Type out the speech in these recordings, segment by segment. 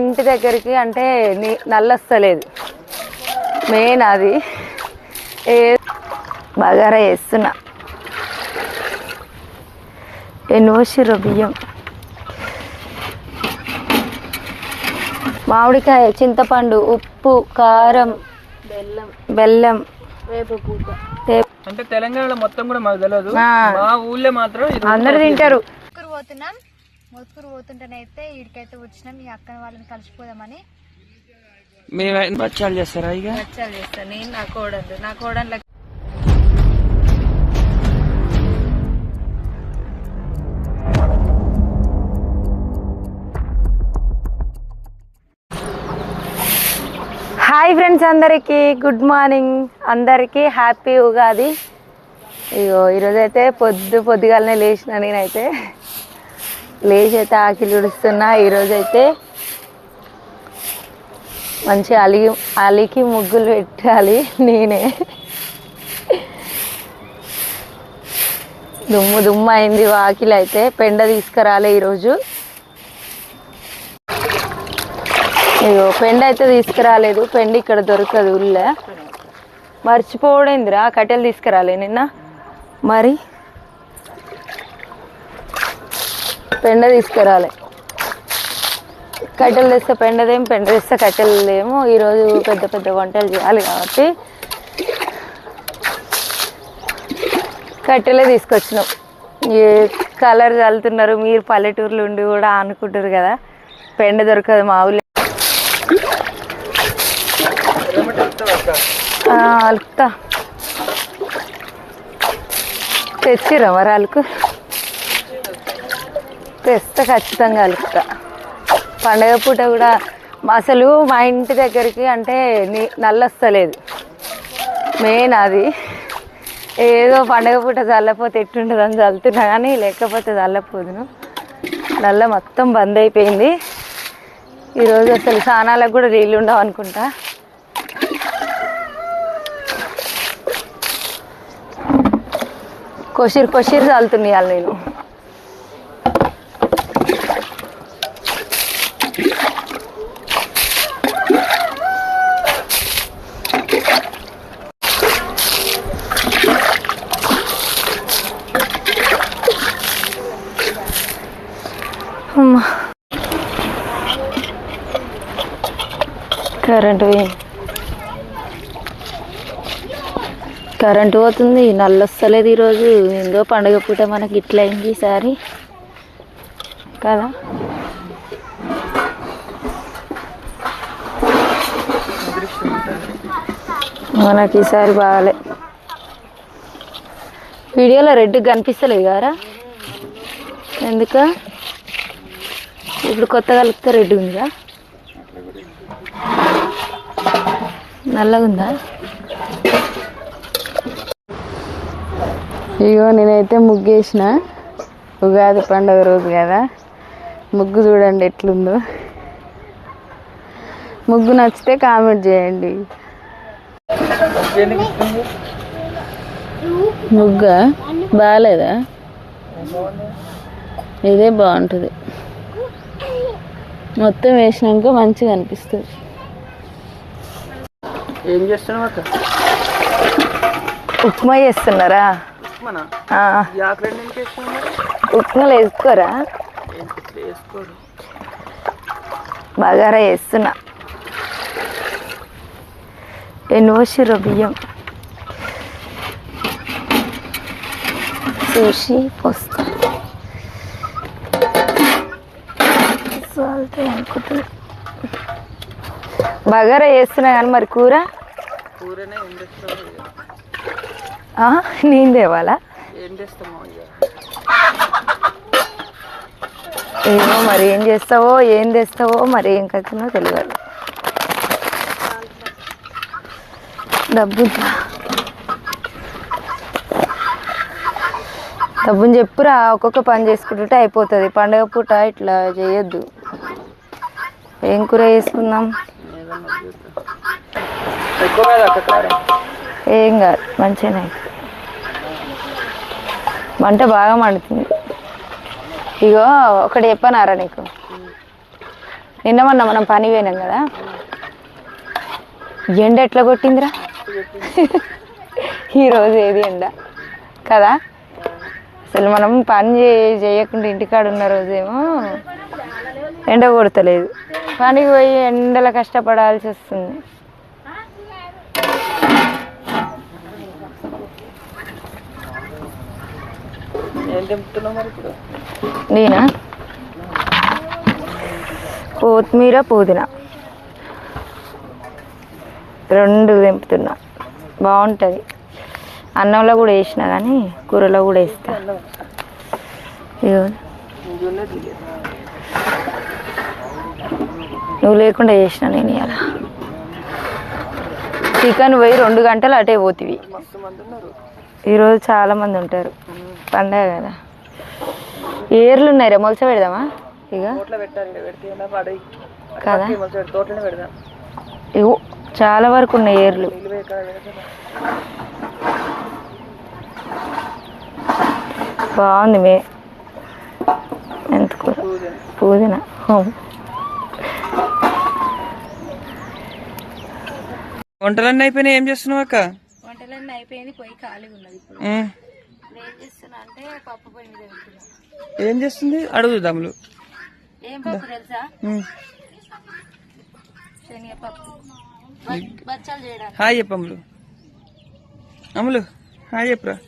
ఇంటి దగ్గరికి అంటే నల్లొస్తలేదు. మెయిన్ అది. ఏ బగారా వేస్తున్నా ఎన్నోసిర్రు బియ్యం. మామిడికాయ చింతపండు ఉప్పు కారం బెల్లం బెల్లం అంటే తెలంగాణలో మొత్తం కూడా మాకు తెలియదు. మా ఊళ్ళో మాత్రం అందరు తింటారు. పోతున్నాం. మొత్తుకూరు పోతుంటేనైతే ఇడికైతే వచ్చినాం మీ అక్కని వాళ్ళని కలిసిపోదామని. మేము బచ్చాలు చేస్తారా ఇక? బచ్చాలు చేస్తాను నేను నా కోడలు నా కోడళ్ళ హాయ్ ఫ్రెండ్స్ అందరికీ గుడ్ మార్నింగ్ అందరికీ హ్యాపీ ఉగాది. ఇగో ఈరోజైతే పొద్దు పొద్దుగాలనే లేచిన నేనైతే. లేచి అయితే ఆకిలి ఉడుస్తున్నా. ఈరోజైతే మంచి అలిగి అలికి ముగ్గులు పెట్టాలి నేనే. దుమ్ము దుమ్ము అయింది వాకిలి అయితే. పెండ తీసుకురాలే ఈరోజు. ఇగో పెండ అయితే తీసుకురాలేదు. పెండ ఇక్కడ దొరకదు ఉల్ల మర్చిపోవడేందిరా కట్టెలు తీసుకురాలే నిన్న. మరి? పెండ తీసుకురాలి. కట్టెలు తెస్తే పెండదేం పెండ తెస్తే కట్టెలు లేము. ఈరోజు పెద్ద పెద్ద వంటలు చేయాలి కాబట్టి కట్టెలే తీసుకొచ్చినాం. ఏ కలర్ చల్లుతున్నారు మీరు పల్లెటూరులో ఉండి కూడా అనుకుంటారు కదా. పెండ దొరకదు మా ఊళ్ళో ఆ, అలుకుతా తెచ్చిరా మరి అలుకు తెస్తే ఖచ్చితంగా అలుకుతా పండగ పూట కూడా అసలు మా ఇంటి దగ్గరికి అంటే నీ నల్లొస్తలేదు. మెయిన్ అది. ఏదో పండగ పూట చల్లపోతే ఎట్టుంటుందని చల్లుతున్నా కానీ లేకపోతే చల్లపోదును. నల్ల మొత్తం బంద్ అయిపోయింది. ఈరోజు అసలు స్నానాలకు కూడా నీళ్ళు ఉండవు అనుకుంటా. కొషిర్ కొషిర్ చల్లుతున్నాయి వాళ్ళు నేను అమ్మా కరెంటువి కరెంటు పోతుంది నల్లొస్తలేదు ఈరోజు. ఏందో పండుగ పూట మనకి ఇట్లా అయింది ఈసారి. కదా? మనకి ఈసారి బాగాలే. వీడియోలో రెడ్ కనిపిస్తలేదు కారా ఎందుక? ఇప్పుడు కొత్త కలిపితే రెడ్ ఉందా నల్లగా ఉందా ఇగో నేనైతే ముగ్గేసిన. ఉగాది పండుగ రోజు కదా. ముగ్గు చూడండి ఎట్లుందో. ముగ్గు నచ్చితే కామెంట్ చేయండి. ముగ్గ? బాగాలేదా ఇదే బాగుంటుంది. మొత్తం వేసినాక మంచిగా అనిపిస్తుంది. ఏం చేస్తున్నావు అక్క? ఉప్మా చేస్తున్నారా? మన ఆ, ఈ ఆకులు ఎందుకు వేస్తున్నావు మరి? ఉప్మాలు వేసుకోరా? బగారా వేస్తున్నా ఎన్నోసిర్రు బియ్యం. చూసి పోస్తా. అనుకుంటున్నా. బగారా వేస్తున్నా కానీ మరి కూర? నేను తేవాలా? ఏమో మరి ఏం చేస్తావో ఏం తెస్తావో మరి ఏం కథనో తెలియదు డబ్బు డబ్బుని చెప్పురా ఒక్కొక్క పని చేసుకుంటుంటే అయిపోతుంది. పండగ పూట ఇట్లా చేయొద్దు. ఏం కూర చేసుకుందాం ఏదన్నా చేద్దాం. ఎక్కువ కాదు అక్క కారం ఏం కాదు మంచిగానే. మంట బాగా మండుతుంది. ఇగో ఒకటి చెప్పనారా నీకు? నిన్న మొన్న మనం పని పోయినాం కదా? ఎండ ఎట్లా కొట్టిందిరా? ఈరోజు ఏది ఎండ? కదా? అసలు మనం పని చే- చేయకుండా ఇంటికాడ ఉన్న రోజేమో ఎండ కొడతలేదు. పనికి పోయి ఎండలో కష్టపడాల్సి వస్తుంది ఏం తెంపుతున్నావు మరి ఇప్పుడు నేనా? కొత్తిమీర పుదీనా. రెండు తెంపుతున్నా. బాగుంటుంది. అన్నంలో కూడా వేసిన కానీ కూరలో కూడా వేస్తా. నువ్వు లేకుండా చేసిన నేను ఇవాళ చికెన్ పోయి రెండు గంటలు అటే పోతివి. ఈరోజు చాలా మంది ఉంటారు. పండగ కదా. ఏర్లు ఉన్నాయి రా మొలస పెడదామా ఇక కదా ఇగో చాలా వరకు ఉన్నాయి ఏర్లు. పోయి బాగుంది మే. ఎంత కూర పుదీనా. వంటలన్నీ అయిపోయినాయి ఏం చేస్తున్నావు అక్క? వంటలన్నీ అయిపోయింది పొయ్యి ఖాళీగా ఉన్నది ఇప్పుడు. ఏం చేస్తున్నా అంటే పప్పు పొయ్యి మీద పెడుతున్నా. ఏం చేస్తుంది? అడుగు దమ్ములు ఏం పప్పు తెలుసా? ఉమ్. శనగపప్పు. బ- బచ్చాలు చేయడానికి. హాయ్ చెప్పు అమ్ములు. అమ్ములు హాయ్ చెప్పురా.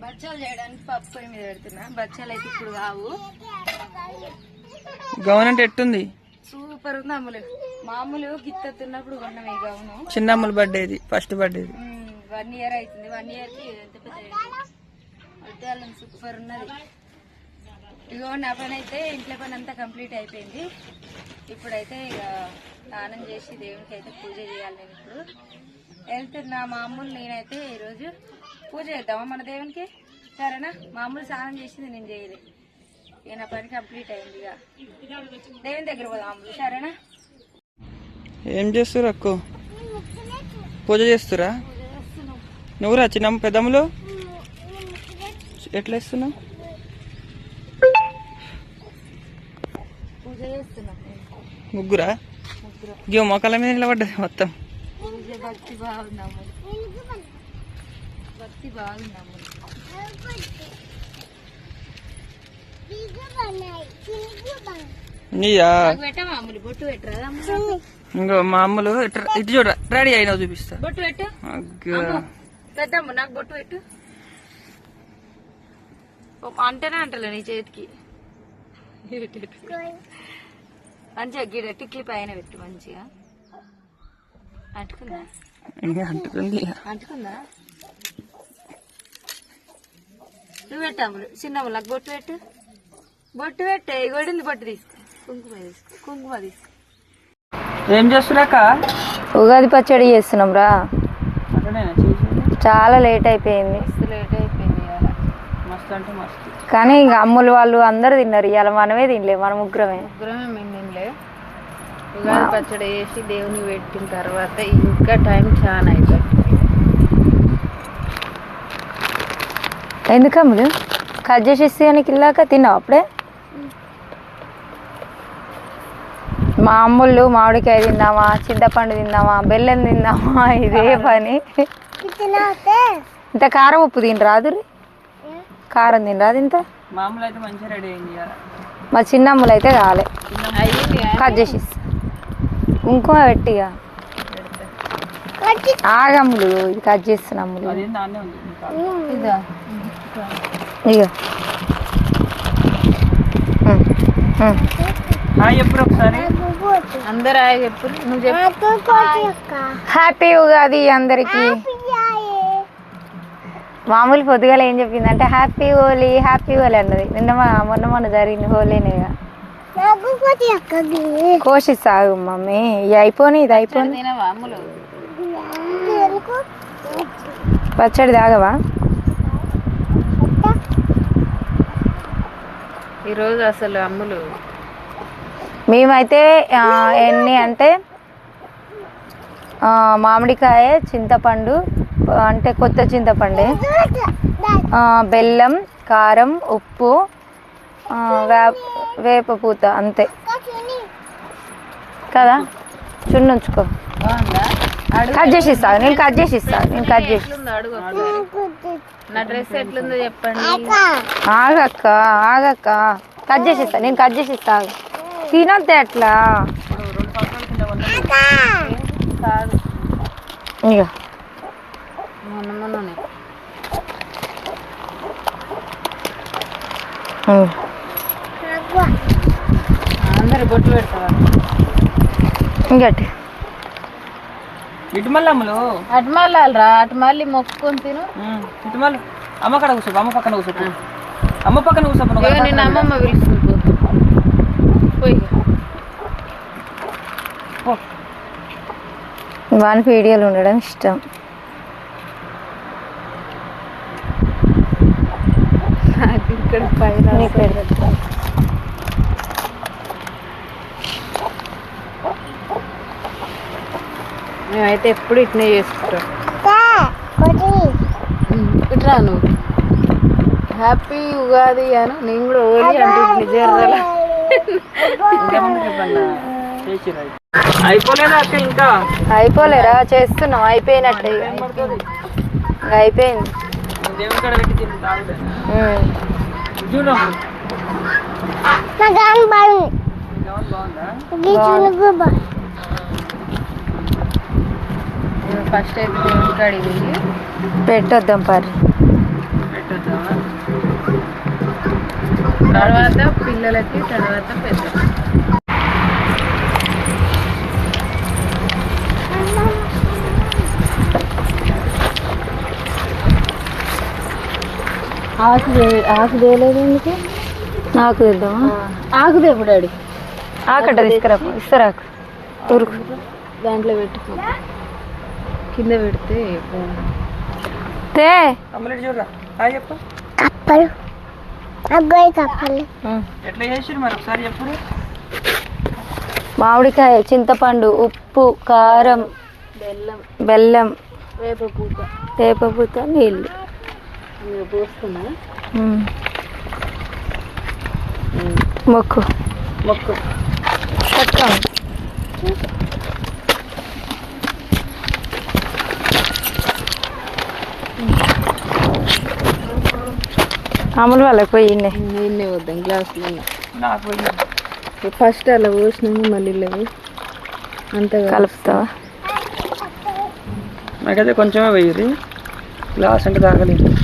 బచ్చాలు చేయడానికి పప్పు పొయ్యి మీద పెడుతున్నా. బచ్చాలు అయితే ఇప్పుడు కావు. గౌన్ అంటే ఎట్టుంది? సూపర్ ఉంది అమ్ములు. మామూలు గిత్తతున్నప్పుడు గౌను చిన్న అమ్ములు బర్త్డేది ఫస్ట్ బర్త్డేది వన్ ఇయర్ అవుతుంది వన్ ఇయర్కి ఎంత పెద్ద సూపర్ ఉన్నది. ఇగో నా పని అయితే ఇంట్లో పని అంతా కంప్లీట్ అయిపోయింది. ఇప్పుడైతే ఇక స్నానం చేసి దేవునికి అయితే పూజ చేయాలి నేను ఇప్పుడు. వెళ్తున్నా మామూలు నేనైతే ఈరోజు పూజ చేద్దామా మన దేవునికి? సరేనా? మామూలు స్నానం చేసింది నేను చేయలే. ఇక నా పని కంప్లీట్ అయింది ఇక దేవుని దగ్గర పోదాం అమ్ములు సరేనా? ఏం చేస్తారు అక్కో? పూజ చేస్తురా నువ్వురా చిన్న పెద్దమ్ములు. ఎట్లా ఇస్తున్నావు ముగ్గురా? గివ మొక్కల మీద నిలబడ్డది మొత్తం. ఇంకో మా అమ్ములు ఇటు ఇటు చూడ రెడీ అయినా చూపిస్తా. బొట్టు పెట్టు. అగ్గ. పెద్దమ్మ నాకు బొట్టు పెట్టు. అంటేనే అంటలే నీ చేతికి. మంచిగా గిడ టిక్లీ పైన పెట్టు మంచిగా. అంటుకుందా? అంటుంది అంటుకుందా. నువ్వు పెట్టు అమ్ములు. చిన్నమ్మ నాకు బొట్టు పెట్టు. బొట్టు పెట్టే గొడింది బొట్టు తీసుకో. కుంకుమ తీసుకో కుంకుమ తీసుకో. ఏం చేస్తున్నాక ఉగాది పచ్చడి చేస్తున్నాం రా. చాలా లేట్ అయిపోయింది. లేట్ అయిపోయింది ఇవాళ. మస్తు అంటే మస్తు. కానీ ఇంకా అమ్ములు వాళ్ళు అందరు తిన్నారు. ఇవాళ మనమే తినలే మన ముగ్గురమే. ముగ్గురమే మేము తినలే. ఉగాది పచ్చడి వేసి దేవునికి పెట్టిన తర్వాత ఇంకా టైం చాలా అయిపోయింది. ఎందుకు అమ్ములు? కట్ చేసేసి అని ఇల్లాక తిన్నావు అప్పుడే? మా అమ్ముళ్ళు మామిడికాయ తిందామా చింతపండు తిందామా బెల్లం తిందామా ఇదే పని. ఇంత కారం ఉప్పు తిని రాదు కారం తిని రాదు ఇంత? మామూలు అయితే మంచిగా రెడీ అయింది ఇవాళ. మా చిన్న అమ్ములు అయితే కాలే కట్ చేసేసి. కుంకుమ పెట్టిగా ఆగమ్ములు ఇది కట్ చేస్తున్నా అమ్ములు. ఇంకా. ఇక అందరు చెప్పు నువ్వు చెప్పు. హ్యాపీ ఉగాది అందరికి. మామూలు పొద్దుగాల ఏం చెప్పిందంటే హ్యాపీ హోలీ హ్యాపీ హోలీ అన్నది. నిన్న మొన్న మొన్న జరిగింది హోలీనేగా కోషి సాగు మమ్మీ. ఇది అయిపోని ఇది అయిపోని. పచ్చడి తాగవా? ఈరోజు అసలు అమ్ములు. మేమైతే ఎన్ని అంటే మామిడికాయ చింతపండు అంటే కొత్త చింతపండే బెల్లం కారం ఉప్పు వేప పూత అంతే. కదా? చున్ను ఉంచుకో. బాగుందా? అడుగు. కట్ చేసి ఇస్తా నేను కట్ చేసి ఇస్తా నేను కట్ చేసి నా డ్రెస్ ఎట్లుందో చెప్పండి. ఆగక్క ఆగక్క. కట్ చేసి ఇస్తా నేను కట్ చేసి ఇస్తా ఆగు. తినొద్దే అట్లా ఇక మొన్న మొన్ననే. అందరు బొట్టు పెడతావా ఇంకటి? ఇటు మళ్ళీ అమ్మలు అటు మళ్ళీ రా అటు మళ్ళీ మొక్కుకొని తిను. ఇటు మళ్ళీ అమ్మ కాడ కూర్చో అమ్మ పక్కన కూర్చో అమ్మ పక్కన కూర్చో నిన్న అమ్మమ్మ పిలుస్తుంది పో. పోయి పో. వానికి వీడియోలు ఉండడం ఇష్టం నాకు ఇక్కడ పైన నీకు పెడతా. మేమైతే ఎప్పుడు ఇట్నే చేసుకుంటాం. ఇట్రా నువ్వు. హ్యాపీ ఉగాది అను నేను కూడా ఓలి అంటే ఇంకా? అయిపోలేరా చేస్తున్నాం అయిపోయినట్టే. ఇక. చూడు బాగుందా ఫస్ట్ అయితే దేవుడి కాడికి పోయి పెట్టొద్దాం పరి పెట్టొద్దామా తర్వాత పిల్లలకి తర్వాత పెద్ద ఆకు ఆకు తేలేదు ఎందుకు? నాకు తెద్దామా? ఆకు తెప్పుడు అడి ఆకట్ట తీసుకురా ఇస్తారాకు ఊరుకు. దాంట్లో పెట్టుకో. కింద పెడితే తే. చెప్పు. ఎట్లా మరి ఒకసారి మామిడికాయ చింతపండు ఉప్పు కారం బెల్లం. బెల్లం వేప పూత. వేపపూత నీళ్ళు. పోస్తున్నా. మొక్కు. మొక్కు. పట్టుకోండి అమలు వాళ్ళకి పోయిండే నీళ్ళే వద్దాం గ్లాసులు నాకు పోయి ఫస్ట్ అలా పోసినాము మళ్ళీ లేవు అంతగా కలుపుతావా? నాకైతే కొంచెమే పోయింది గ్లాస్ అంటే తాగలేదు. అంతా.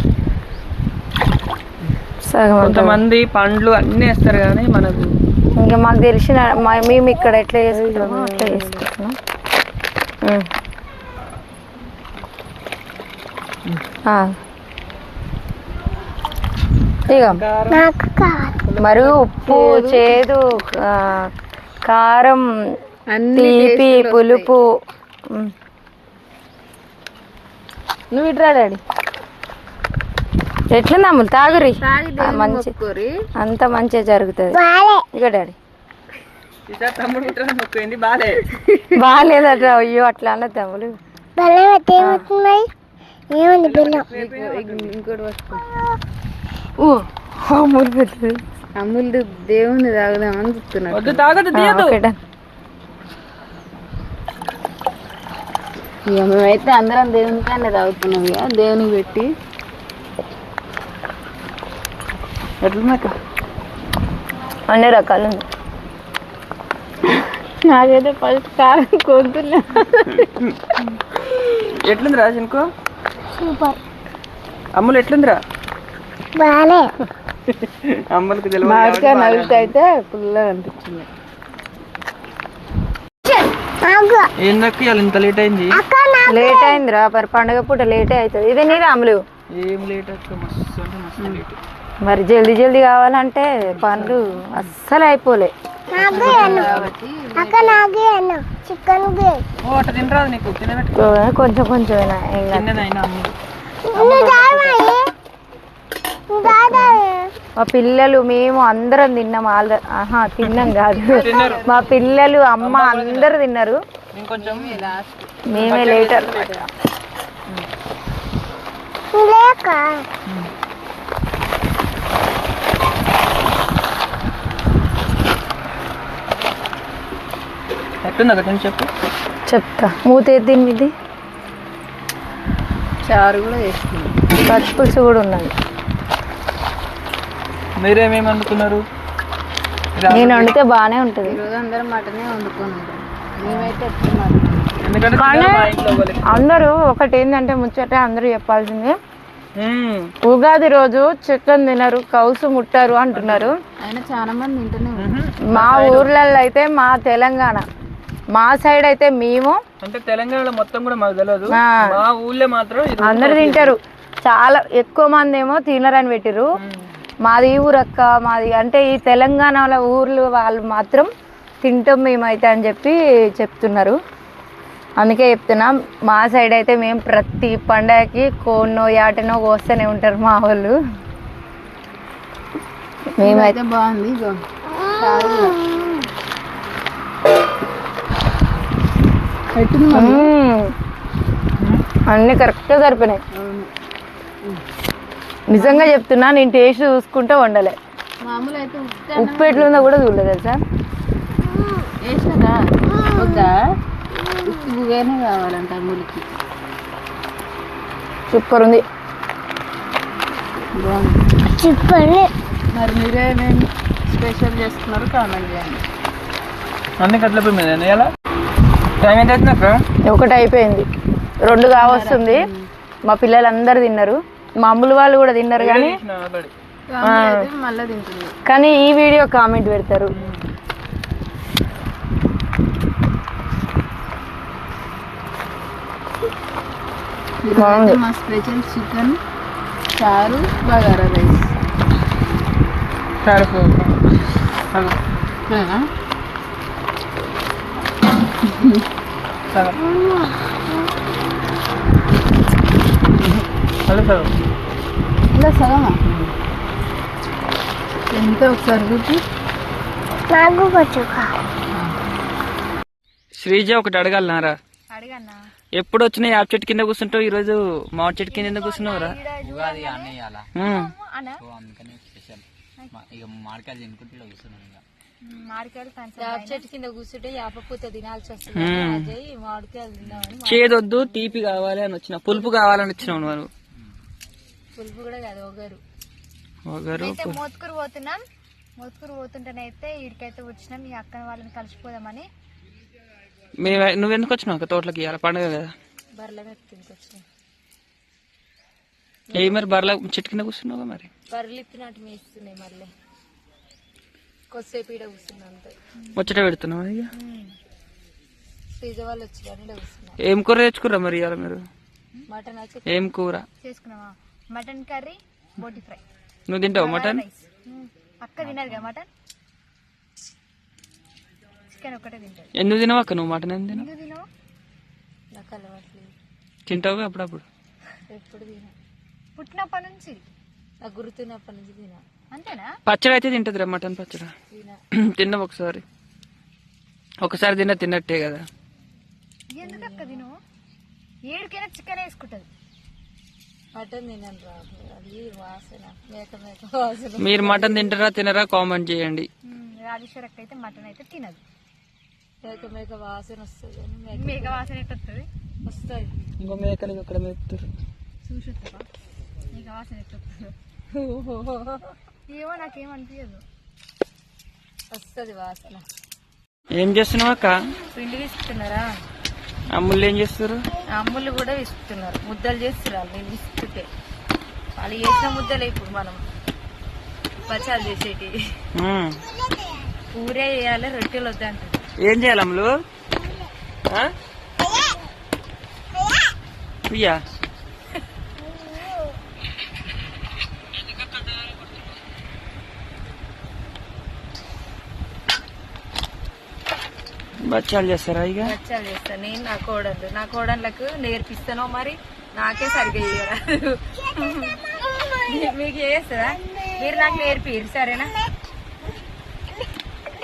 కొంతమంది పండ్లు అన్నీ వేస్తారు కానీ మనకు ఇంకా మాకు తెలిసిన మా- మేము ఇక్కడ ఎట్లా చేసుకుంటామో అట్లా చేసుకుంటున్నాం. ఇక మరి ఉప్పు చేదు కారం అన్ని తీపి పులుపు. నువ్వు ఇట్రా డాడీ. ఎట్లుంది అమ్ములు? తాగురి. మంచి అంత మంచిగా జరుగుతుంది. ఇక డాడీ. బాగాలేదట. అయ్యో అట్లా అన్నది అమ్ములు ఇంకోటి పట్టుకో. ఓ అమ్ములు పెద్దది అమ్ములు దేవుని తాగుదామని. ఇక మేమైతే అందరం దేవుని కానీ తాగుతున్నాం ఇక దేవునికి పెట్టి. ఎట్లున్నాక అన్ని రకాలు ఉన్నాయి నాకైతే ఫస్ట్ కారం కొంతున్నా ఎట్లుందిరా శనుకో అమ్ములు ఎట్లుందిరా? అమ్మలకి తెలియదు మామిడికాయ అయితే పుల్లగా అనిపించింది. ఏందక్క ఇవాళ ఇంత లేట్ అయింది? లేట్ అయిందిరా మరి పండగ పూట లేటే అవుతుంది. ఇదే నీరు అమలు ఏం లేట్ అక్క మస్తు అంటే మస్తు లేట్ మరి జల్దీ జల్దీ కావాలంటే పనులు అస్సలు అయిపోలే. కొంచెం కొంచెం మా పిల్లలు మేము అందరం తిన్నాం ఆల్రెడీ ఆహా తిన్నాం కాదు. మా పిల్లలు అమ్మ అందరు తిన్నారు. మేమే లేటర్ ఎట్లుంది నుంచి చెప్పు? చెప్తా. మూత దీని ఇది చారు కూడా వేసుకున్నాం పచ్చి పులుసు కూడా ఉన్నది. మీరేమేమి వండుకున్నారు నేను వండితే బాగానే ఉంటుంది. ఈరోజు అందరం మటనే వండుకొని ఉంటాం మేమైతే కానీ. అందరూ ఒకటి ఏంటంటే ముచ్చట అందరూ చెప్పాల్సింది. ఉగాది రోజు చికెన్ తినరు కౌసు ముట్టారు అంటున్నారు. మంది మా ఊర్లలో అయితే మా తెలంగాణ. మా సైడ్ అయితే మేము అంటే తెలంగాణలో మొత్తం కూడా మాకు తెలియదు. మా ఊళ్ళో మాత్రం అందరు తింటారు. చాలా ఎక్కువ మంది ఏమో తినరని పెట్టిరు మాది ఈ ఊరక్క మాది అంటే ఈ తెలంగాణలో ఊర్లు వాళ్ళు మాత్రం తింటాం మేమైతే అని చెప్పి చెప్తున్నారు. అందుకే చెప్తున్నాం మా సైడ్ అయితే మేము ప్రతి పండగకి కోన్నో యాటనో కోస్తూనే ఉంటారు మా వాళ్ళు. మేమైతే అయితే బాగుంది ఇగో చారు కూడా. ఎట్టుంది మమ్మీ? మ్మ్. అన్నీ కరెక్ట్గా సరిపోయినాయి. నిజంగా చెప్తున్నా నేను టేస్ట్ చూసుకుంటే వండలే. ఉప్పు ఎట్లుందో కూడా చూడలేదు తెలుసా? కావాలంట అమ్ములకి సూపర్ ఉంది. బాగుంది. మరి మీరేమేమి స్పెషల్ చేస్తున్నారు కామెంట్ చేయండి. అన్ని కట్ల పొయ్యి మీద ఎలా టైం ఎంత అవుతుంది అక్క? ఒకటి అయిపోయింది. రెండు కావస్తుంది. మా పిల్లలందరూ తిన్నారు. మా అమ్ములు వాళ్ళు కూడా తిన్నారు కానీ కానీ ఈ వీడియో కామెంట్ పెడతారు. మా స్పెషల్ చికెన్ చారు బగారా రైస్. ఇలా సగమా ఎంత ఒకసారి చూపి శ్రీజ ఒకటి అడగాలనారా అడిగన్నా. ఎప్పుడు వచ్చినా యాప్ చెట్టు కింద కూర్చుంటావు? ఈ రోజు మామిడి చెట్టు కింద ఎందుకు కూర్చున్నావురా ఉగాది అందుకని స్పెషల్ ఇక తినుకుంటే కూర్చున్నాను చెట్టు కింద కూర్చుంటే పూత తినాల్సి వస్తుంది. ఉమ్. అజయ్ మామిడికాయలు తిందామని చేదొద్దు తీపి కావాలి అని వచ్చిన పులుపు కావాలని వచ్చినావు నువ్వు. పులుపు కూడా కాదు అయితే మోత్కూరు పోతున్నాం. మోత్కూరు పోతుంటేనైతే ఇడికైతే వచ్చినాం. మీ అక్కని వాళ్ళని కలిసిపోదామని. మేము నువ్వెందుకు వచ్చినావు అక్క తోటలోకి? ఇవ్వాలి పండుగ కదా. బర్రెల మెత్తునికి వచ్చినాం. ఏ మరి బర్ల చెట్టు కింద కూర్చున్నావు మరి? బర్రెలు ఇప్పినట్టు మేస్తున్నాయి మళ్ళీ. కొద్దిసేపు ఈడ కూర్చున్నాం అంతే. ముచ్చట పెడుతున్నావు ఇక? పిజ్జా వాళ్ళు వచ్చి కానీ ఈడ కూర్చున్నాం. ఏం కూర తెచ్చుకుర్రా మరి ఇవాళ మీరు? మటన్ వచ్చి ఏం కూర? చేసుకున్నామా మటన్ కర్రీ బోటి ఫ్రై. నువ్వు తింటావు మటన్? రైస్. అక్క తినరు కదా మటన్? చికెన్ ఒకటే తింటారు ఎందుకు తినవు అక్క నువ్వు మటన్ ఎందుకు తినవు? ఎందుకు తినవు? నాకు అలవాట్లేదు తింటావు అప్పుడప్పుడు? ఎప్పుడు తినా పుట్టినప్పటి నుంచి. నాకు గుర్తున్నప్పటి నుంచి తినా పచ్చడి అయితే తింటదిరా మటన్ పచ్చడి. తినా. తిన్నావు ఒకసారి. ఒకసారి తిన్నా తిన్నట్టే కదా. ఎందుకు అక్క తిను? ఏడుకైనా చికెన్ వేసుకుంటది. మటన్ తినను రా అది వాసన మేక మేక వాసన. మీరు మటన్ తింటారా తినరా కామెంట్ చేయండి. రాజేశ్వర్ అక్క అయితే మటన్ అయితే తినదు. మేక మేక వాసన వస్తుంది మేక వాసన ఎట్ట వస్తుంది? వస్తుంది. ఇంకో మేకలు ఇక్కడ మేపుతారు చూసి మేక వాసన ఎట్ట వస్తుందో. ఏమో నాకేమనిపించదు వస్తుంది వాసన. ఏం చేస్తున్నావు అక్క? పిండి విసుకుతున్నారా? అమ్ముళ్ళు ఏం చేస్తారు అమ్ములు కూడా విసుకుతున్నారు. ముద్దలు చేస్తున్నారు నేను విసుకుతే. వాళ్ళు చేసిన ముద్దలే ఇప్పుడు మనం పచాలు చేసేటి. ఊరే వేయాలి రొట్టెలు వద్దంటారు ఏం చేయాలి అమ్ములు? ఆ? ఇయ్యా బచ్చాలు చేస్తారా ఇక? పచాలు చేస్తాను నేను నా కోడళ్ళు. నా కోడళ్ళకు నేర్పిస్తానో మరి నాకే సరిగ్గా చేయరాదు మీకు చేస్తుందా మీరు నాకు నేర్పిరు సరేనా?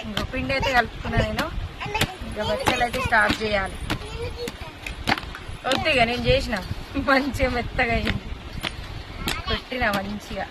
ఇంకో పిండి అయితే కలుపుకున్నా నేను. ఇంకా బచ్చలు అయితే స్టార్ట్ చేయాలి. వద్దు ఇక నేను చేసిన. మంచిగా మెత్తగా అయింది. కొట్టిన మంచిగా.